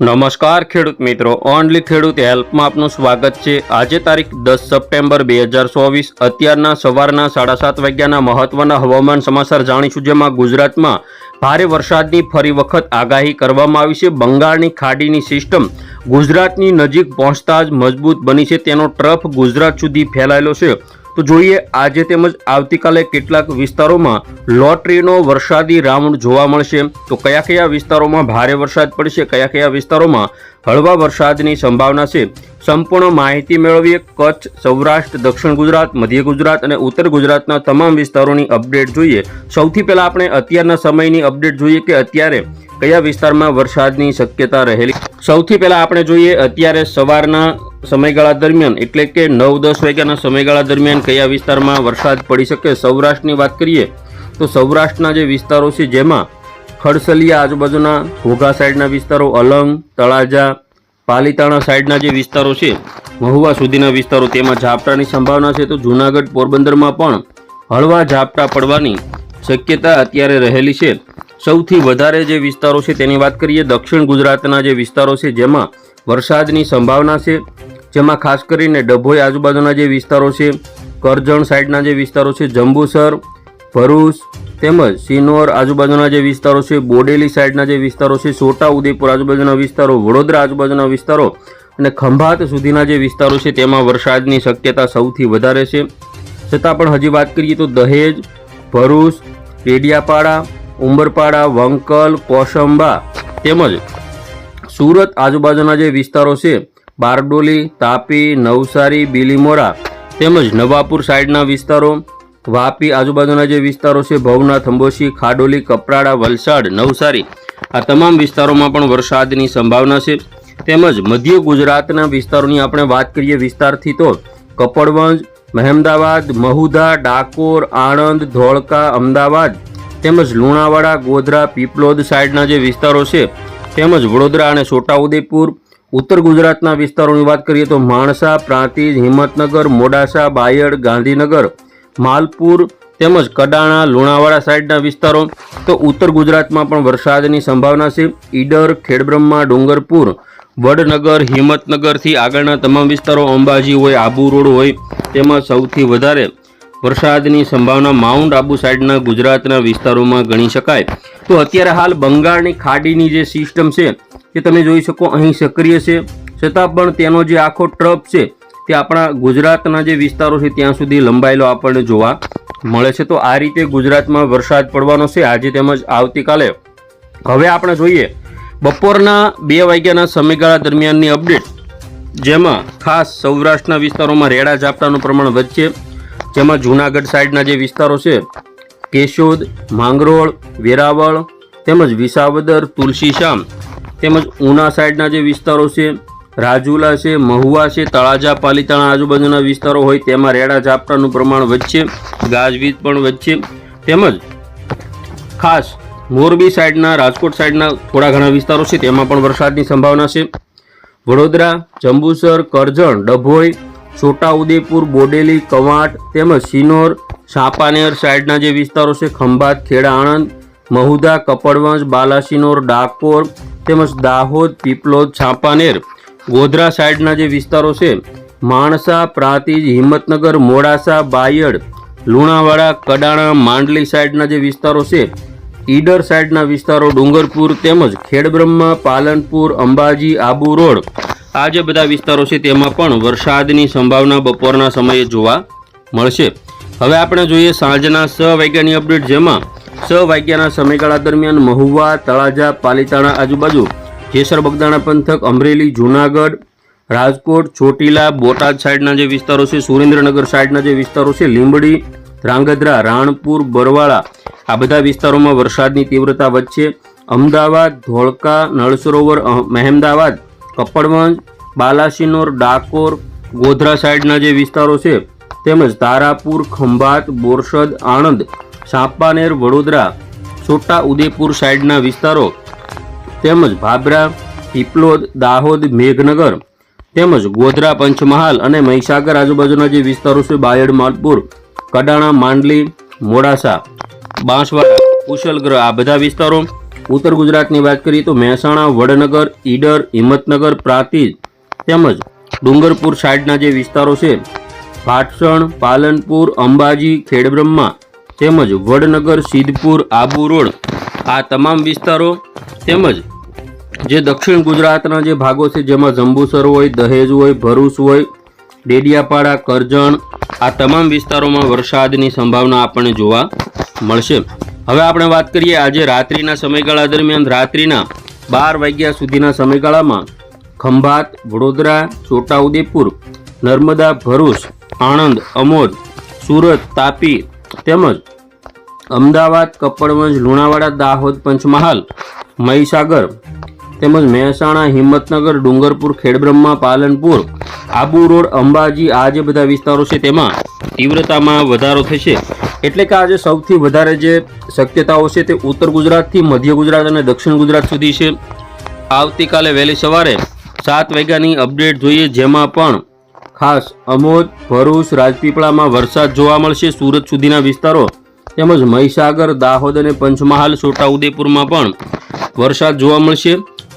નમસ્કાર ખેડૂત મિત્રો. ઓનલી ખેડૂત હેલ્પમાં આપનું સ્વાગત છે. આજે તારીખ દસ સપ્ટેમ્બર બે હજાર ચોવીસ, અત્યારના સવારના સાડા સાત વાગ્યાના મહત્વના હવામાન સમાચાર જાણીશું, જેમાં ગુજરાતમાં ભારે વરસાદની ફરી વખત આગાહી કરવામાં આવી છે. બંગાળની ખાડીની સિસ્ટમ ગુજરાતની નજીક પહોંચતા જ મજબૂત બની છે. તેનો ટ્રફ ગુજરાત સુધી ફેલાયેલો છે. તો જોઈએ, આજે તેમજ આવતીકાલે કેટલાક વિસ્તારોમાં લોટરીનો વરસાદી રાઉન્ડ જોવા મળશે. તો કયા કયા વિસ્તારોમાં ભારે વરસાદ પડશે? કયા કયા વિસ્તારોમાં હળવા વરસાદની સંભાવના છે? સંપૂર્ણ માહિતી મેળવીએ કચ્છ, સૌરાષ્ટ્ર, દક્ષિણ ગુજરાત, મધ્ય ગુજરાત અને ઉત્તર ગુજરાતના તમામ વિસ્તારોની અપડેટ જોઈએ. સૌથી પહેલાં આપણે અત્યારના સમયની અપડેટ જોઈએ કે અત્યારે કયા વિસ્તારમાં વરસાદની શક્યતા રહેલી? સૌથી પહેલાં આપણે જોઈએ અત્યારે સવારના સમયગાળા દરમિયાન, એટલે કે નવ દસ વાગ્યાના સમયગાળા દરમિયાન કયા વિસ્તારમાં વરસાદ પડી શકે સૌરાષ્ટ્રની વાત કરીએ, તો સૌરાષ્ટ્રના જે વિસ્તારો છે જેમાં ખડસલિયા આજુબાજુના, ઘોઘા સાઈડના વિસ્તારો અલંગ, તળાજા પાલીતાણા સાઈડના જે વિસ્તારો છે, મહુવા સુધીના વિસ્તારો, તેમાં ઝાપટાની સંભાવના છે. તો જૂનાગઢ પોરબંદરમાં પણ હળવા ઝાપટા પડવાની શક્યતા અત્યારે રહેલી છે. સૌથી વધારે જે વિસ્તારો છે, તેની વાત કરીએ, દક્ષિણ ગુજરાતના જે વિસ્તારો છે, જેમાં વરસાદની સંભાવના છે. જેમાં ખાસ કરીને ડભોઈ આજુબાજુના જે વિસ્તારો છે, કરજણ સાઈડના જે વિસ્તારો છે, જંબુસર, ભરૂચ તેમજ સિનોર આજુબાજુના જે વિસ્તારો છે, બોડેલી સાઈડના જે વિસ્તારો છે છોટા ઉદેપુર આજુબાજુના વિસ્તારો, વડોદરા આજુબાજુના વિસ્તારો અને ખંભાત સુધીના જે વિસ્તારો છે, તેમાં વરસાદની શક્યતા સૌથી વધારે છે. છતાં પણ હજી વાત કરીએ તો દહેજ, ભરૂચ પેડિયાપાડા ઉંબરપાડા, વંકલ, કોસંબા તેમજ સુરત આજુબાજુના જે વિસ્તારો છે, બારડોલી, તાપી, નવસારી, બીલીમોરા તેમજ નવાપુર સાઈડના વિસ્તારો વાપી આજુબાજુના જે વિસ્તારો છે ભવનાથ અંબોશી ખાડોલી, કપરાડા, વલસાડ, નવસારી, આ તમામ વિસ્તારોમાં પણ વરસાદની સંભાવના છે. તેમજ મધ્ય ગુજરાતના વિસ્તારોની આપણે વાત કરીએ વિસ્તારથી તો કપડવંજ, મહેમદાવાદ, મહુધા, ડાકોર, આણંદ, ધોળકા, અમદાવાદ, તેમજ લુણાવાડા, ગોધરા, પીપલોદ સાઈડના જે વિસ્તારો છે, તેમજ વડોદરા અને છોટાઉદેપુર, ઉત્તર ગુજરાતના વિસ્તારોની વાત કરીએ તો માણસા, પ્રાંતિજ, હિંમતનગર, મોડાસા, બાયડ, ગાંધીનગર માલપુર તેમજ કડાણા, લુણાવાડા સાઈડના વિસ્તારો. તો ઉત્તર ગુજરાતમાં પણ વરસાદની સંભાવના છે. ઈડર, ખેડબ્રહ્મા, ડુંગરપુર, વડનગર, હિંમતનગરથી આગળના તમામ વિસ્તારો અંબાજી હોય, આબુ રોડ હોય, તેમાં સૌથી વધારે વરસાદની સંભાવના માઉન્ટ આબુ સાઈડના ગુજરાતના વિસ્તારોમાં ગણી શકાય. તો અત્યારે હાલ બંગાળની ખાડીની જે સિસ્ટમ છે તે તમે જોઈ શકો, અહીં સક્રિય છે. છતાં પણ તેનો જે આખો ટ્રપ છે તે આપણા ગુજરાતના જે વિસ્તારો છે ત્યાં સુધી લંબાયેલો આપણને જોવા મળે છે. તો આ રીતે ગુજરાતમાં વરસાદ પડવાનો છે. આજે તેમજ આવતીકાલે હવે આપણે જોઈએ બપોરના બે વાગ્યાના સમયગાળા દરમિયાનની અપડેટ. જેમાં ખાસ સૌરાષ્ટ્રના વિસ્તારોમાં રેડા ઝાપટાનું પ્રમાણ વધશે. જેમાં જૂનાગઢ સાઈડના જે વિસ્તારો છે, કેશોદ, માંગરોળ, વેરાવળ તેમજ વિસાવદર તુલસીશામ તેમજ ઉના સાઈડના જે વિસ્તારો છે રાજુલા છે, મહુવા છે, તળાજા, પાલીતાણા આજુબાજુના વિસ્તારો હોય તેમાં રેડા ઝાપટાનું પ્રમાણ વધશે, ગાજવીજ પણ વધશે. તેમજ ખાસ મોરબી સાઈડના, રાજકોટ સાઈડના થોડા ઘણા વિસ્તારો છે, તેમાં પણ વરસાદની સંભાવના છે. વડોદરા, જંબુસર, કરજણ, ડભોઈ, છોટાઉદેપુર, બોડેલી, કવાંટ તેમજ સિનોર સાપાનેર સાઈડના જે વિસ્તારો છે, ખંભાત, ખેડા, આણંદ, મહુદા, કપડવંજ, બાલાસિનોર, ડાકોર તેમજ દાહોદ, પીપલોદ, છાપાનેર ગોધરા સાઈડના જે વિસ્તારો છે, માણસા, પ્રાંતિજ, હિંમતનગર, મોડાસા, બાયડ, લુણાવાડા, કડાણા, માંડલી સાઈડના જે વિસ્તારો છે, ઈડર સાઈડના વિસ્તારો ડુંગરપુર તેમજ ખેડબ્રહ્મા, પાલનપુર, અંબાજી, આબુ રોડ, આ જે બધા વિસ્તારો છે તેમાં પણ વરસાદની સંભાવના બપોરના સમયે જોવા મળશે. હવે આપણે જોઈએ સાંજના છ વાગ્યાની અપડેટ જેમાં છ વાગ્યાના સમયગાળા દરમિયાન મહુવા, તળાજા, પાલીતાણા આજુબાજુ જેસર બગદાણા પંથક અમરેલી જૂનાગઢ રાજકોટ ચોટીલા બોટાદ સાઈડના જે વિસ્તારો છે સુરેન્દ્રનગર સાઈડના જે વિસ્તારો છે લીંબડી ધ્રાંગધ્રા રાણપુર બરવાળા આ બધા વિસ્તારોમાં વરસાદની તીવ્રતા વચ્ચે અમદાવાદ ધોળકા નળ સરોવર અહ, મહેમદાવાદ કપડવંજ બાલાસિનોર ડાકોર ગોધરા સાઈડના જે વિસ્તારો છે તેમજ તારાપુર ખંભાત બોરસદ આણંદ સાંપાનેર વડોદરા છોટા ઉદેપુર સાઈડના વિસ્તારો તેમજ ભાભરા પીપલોદ દાહોદ, મેઘનગર, તેમજ ગોધરા, પંચમહાલ અને મહીસાગર આજુબાજુના જે વિસ્તારો છે, બાયડ, માલપુર, કડાણા, માંડલી, મોડાસા, બાંસવાડા કુશલગ્રહ આ બધા વિસ્તારો. ઉત્તર ગુજરાતની વાત કરીએ તો મહેસાણા, વડનગર, ઈડર, હિંમતનગર, પ્રાંતિજ, તેમજ ડુંગરપુર સાઈડના જે વિસ્તારો છે, ભાટસણ, પાલનપુર, અંબાજી, ખેડબ્રહ્મા, તેમજ વડનગર, સિદ્ધપુર, આબુ રોડ આ તમામ વિસ્તારો તેમજ જે દક્ષિણ ગુજરાતના જે ભાગો છે, જેમાં જંબુસર હોય, દહેજ હોય, ભરૂચ હોય, ડેડિયાપાડા, કરજણ, આ તમામ વિસ્તારોમાં વરસાદની સંભાવના આપણને જોવા મળશે. હવે આપણે વાત કરીએ આજે રાત્રિના સમયગાળા દરમિયાન. રાત્રિના બાર વાગ્યા સુધીના સમયગાળામાં ખંભાત, વડોદરા, છોટાઉદેપુર, નર્મદા, ભરૂચ, આણંદ, અમોદ, સુરત, તાપી તેમજ અમદાવાદ, કપડવંજ, લુણાવાડા, દાહોદ, પંચમહાલ, મહીસાગર તેમજ મહેસાણા, હિંમતનગર, ડુંગરપુર, ખેડબ્રહ્મા, પાલનપુર, આબુ રોડ, અંબાજી આ જે બધા વિસ્તારો છે તેમાં તીવ્રતામાં વધારો થશે. એટલે કે આજે સૌથી વધારે જે શક્યતાઓ છે તે ઉત્તર ગુજરાતથી મધ્ય ગુજરાત અને દક્ષિણ ગુજરાત સુધી છે. આવતીકાલે વહેલી સવારે સાત વાગ્યાની અપડેટ જોઈએ, જેમાં પણ ખાસ અમોદ, ભરૂચ, રાજપીપળામાં વરસાદ જોવા મળશે. સુરત સુધીના વિસ્તારો તેમજ મહીસાગર, દાહોદ અને પંચમહાલ, છોટાઉદેપુરમાં પણ વરસાદ જોવા મળશે.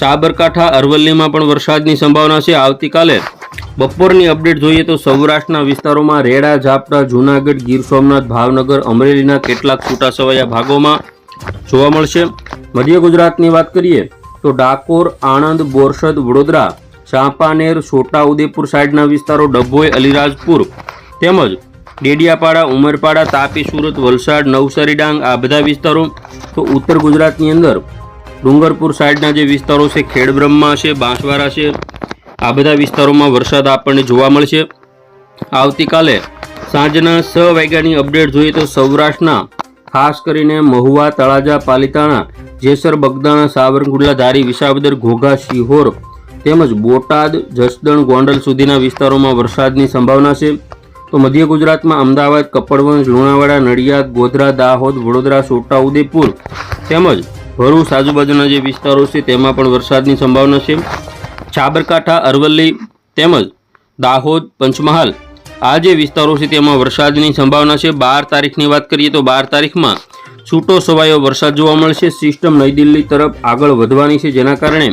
સાબરકાંઠા, અરવલ્લીમાં પણ વરસાદની સંભાવના છે. આવતીકાલે બપોરની અપડેટ જોઈએ તો સૌરાષ્ટ્રના વિસ્તારોમાં રેડા, ઝાપટા, જૂનાગઢ, ગીર સોમનાથ, ભાવનગર, અમરેલીના કેટલાક છૂટાછવાયા ભાગોમાં જોવા મળશે. મધ્ય ગુજરાતની વાત કરીએ તો ડાકોર, આણંદ, બોરસદ, વડોદરા, ચાંપાનેર, છોટાઉદેપુર સાઇડના વિસ્તારો, ડભોઈ, અલીરાજપુર તેમજ ડેડિયાપાડા, ઉમરપાડા, તાપી, સુરત, વલસાડ, નવસારી, ડાંગ આ બધા વિસ્તારો. તો ઉત્તર ગુજરાતની અંદર ડુંગરપુર સાઈડના જે વિસ્તારો છે, ખેડબ્રહ્મા છે, બાંસવાડા છે, આ બધા વિસ્તારોમાં વરસાદ આપણને જોવા મળશે. આવતીકાલે સાંજના છ વાગ્યાની અપડેટ જોઈએ તો સૌરાષ્ટ્રના, ખાસ કરીને મહુવા, તળાજા, પાલિતાણા, જેસર, બગદાણા, સાવરકુંડલા, ધારી, વિસાવદર, ઘોઘા સિહોર તેમજ બોટાદ, જસદણ, ગોંડલ સુધીના વિસ્તારોમાં વરસાદની સંભાવના છે. તો મધ્ય ગુજરાતમાં અમદાવાદ કપડવંજ લુણાવાડા, નડિયાદ, ગોધરા, દાહોદ, વડોદરા છોટાઉદેપુર તેમજ ભરૂચ, આજુબાજુના જે વિસ્તારો છે તેમાં પણ વરસાદની સંભાવના છે. સાબરકાંઠા અરવલ્લી તેમજ દાહોદ, પંચમહાલ આ જે વિસ્તારો છે તેમાં વરસાદની સંભાવના છે. બાર તારીખની વાત કરીએ તો બાર તારીખમાં છૂટો છવાયો વરસાદ જોવા મળશે. સિસ્ટમ નવી દિલ્હી તરફ આગળ વધવાની છે, જેના કારણે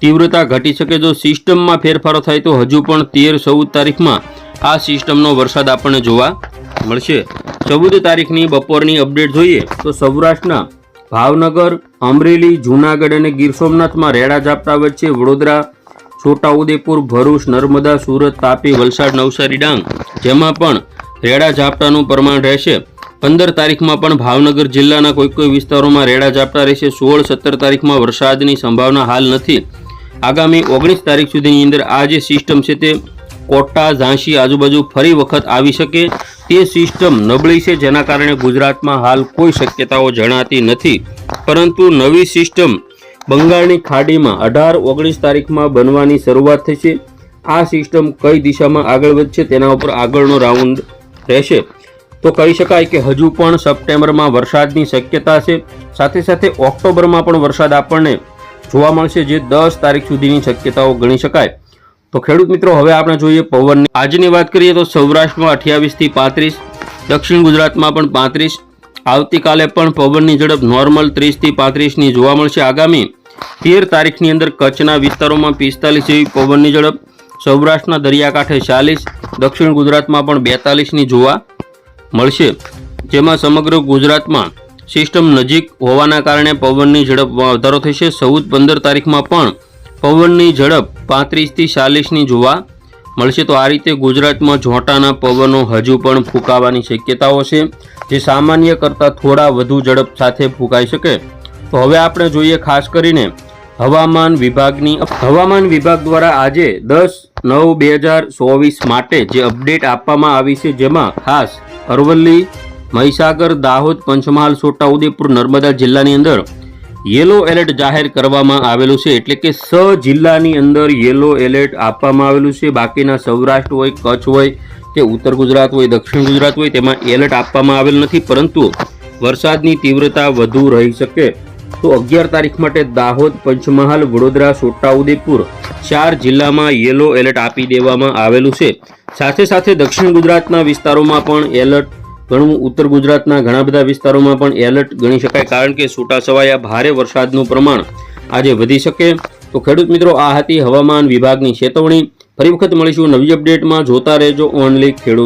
તીવ્રતા ઘટી શકે. જો સિસ્ટમમાં ફેરફારો થાય તો હજુ પણ તેર, ચૌદ તારીખમાં આ સિસ્ટમનો વરસાદ આપણને જોવા મળશે. ચૌદ તારીખની બપોરની અપડેટ જોઈએ તો સૌરાષ્ટ્રના ભાવનગર, અમરેલી, જૂનાગઢ અને ગીર સોમનાથમાં રેડા ઝાપટા વચ્ચે વડોદરા, છોટાઉદેપુર, ભરૂચ, નર્મદા, સુરત, તાપી, વલસાડ, નવસારી, ડાંગ, જેમાં પણ રેડા ઝાપટાનું પ્રમાણ રહેશે. પંદર તારીખમાં પણ ભાવનગર જિલ્લાના કોઈ કોઈ વિસ્તારોમાં રેડા ઝાપટા રહેશે. સોળ, સત્તર તારીખમાં વરસાદની સંભાવના હાલ નથી. આગામી ઓગણીસ તારીખ સુધીની અંદર આ જે સિસ્ટમ છે તે કોટા, ઝાંસી આજુબાજુ ફરી વખત આવી શકે તે સિસ્ટમ નબળી છે, જેના કારણે ગુજરાતમાં હાલ કોઈ શક્યતાઓ જણાતી નથી. પરંતુ નવી સિસ્ટમ બંગાળની ખાડીમાં અઢાર, ઓગણીસ તારીખમાં બનવાની શરૂઆત થશે. આ સિસ્ટમ કઈ દિશામાં આગળ વધશે તેના ઉપર આગળનો રાઉન્ડ રહેશે. તો કહી શકાય કે હજુ પણ સપ્ટેમ્બરમાં વરસાદની શક્યતા છે. સાથે સાથે ઓક્ટોબરમાં પણ વરસાદ આપણને જોવા મળશે, જે દસ તારીખ સુધીની શક્યતાઓ ગણી શકાય. તો ખેડૂત મિત્રો, હવે આપણે જોઈએ પવનની. આજની વાત કરીએ તો સૌરાષ્ટ્રમાં અઠ્યાવીસથી પાંત્રીસ, દક્ષિણ ગુજરાતમાં પણ પાંત્રીસ, આવતીકાલે પણ પવનની ઝડપ નોર્મલ ત્રીસથી પાંત્રીસની જોવા મળશે. આગામી તેર તારીખની અંદર કચ્છના વિસ્તારોમાં પિસ્તાલીસ જેવી પવનની ઝડપ, સૌરાષ્ટ્રના દરિયાકાંઠે ચાલીસ, દક્ષિણ ગુજરાતમાં પણ બેતાલીસની જોવા મળશે. જેમાં સમગ્ર ગુજરાતમાં સિસ્ટમ નજીક હોવાના કારણે પવનની ઝડપમાં વધારો થશે. ચૌદ પંદર તારીખમાં પણ પવનની ઝડપ પાંત્રીસથી ચાલીસની જોવા મળશે તો આ રીતે ગુજરાતમાં ઝોંટાના પવનો હજુ પણ ફૂંકાવાની શક્યતાઓ છે, જે સામાન્ય કરતાં થોડા વધુ ઝડપ સાથે ફૂંકાઈ શકે. તો હવે આપણે જોઈએ ખાસ કરીને હવામાન વિભાગની હવામાન વિભાગ દ્વારા આજે દસ નવ બે હજાર ચોવીસ માટે જે અપડેટ આપવામાં આવી છે, જેમાં ખાસ અરવલ્લી, મહીસાગર, દાહોદ, પંચમહાલ, છોટાઉદેપુર, નર્મદા જિલ્લાની અંદર યેલો એલર્ટ જાહેર કરવામાં આવેલું છે એટલે કે સ જિલ્લાની અંદર યેલો એલર્ટ આપવામાં આવેલું છે. બાકીના સૌરાષ્ટ્ર હોય, કચ્છ હોય કે ઉત્તર ગુજરાત હોય, દક્ષિણ ગુજરાત હોય તેમાં એલર્ટ આપવામાં આવેલ નથી. પરંતુ વરસાદની તીવ્રતા વધુ રહી શકે. તો અગિયાર તારીખ માટે દાહોદ, પંચમહાલ, વડોદરા, છોટાઉદેપુર ચાર જિલ્લામાં યેલો એલર્ટ આપી દેવામાં આવેલું છે. સાથે સાથે દક્ષિણ ગુજરાતના વિસ્તારોમાં પણ એલર્ટ ઘણું ઉત્તર ગુજરાતના ઘણા બધા વિસ્તારોમાં પણ એલર્ટ ગણી શકાય કારણ કે છૂટાછવાયા ભારે વરસાદનું પ્રમાણ આજે વધી શકે. તો ખેડૂત મિત્રો, આ હતી હવામાન વિભાગની ચેતવણી. ફરી વખત મળીશું નવી અપડેટમાં. જોતા રહેજો ઓનલી ખેડૂત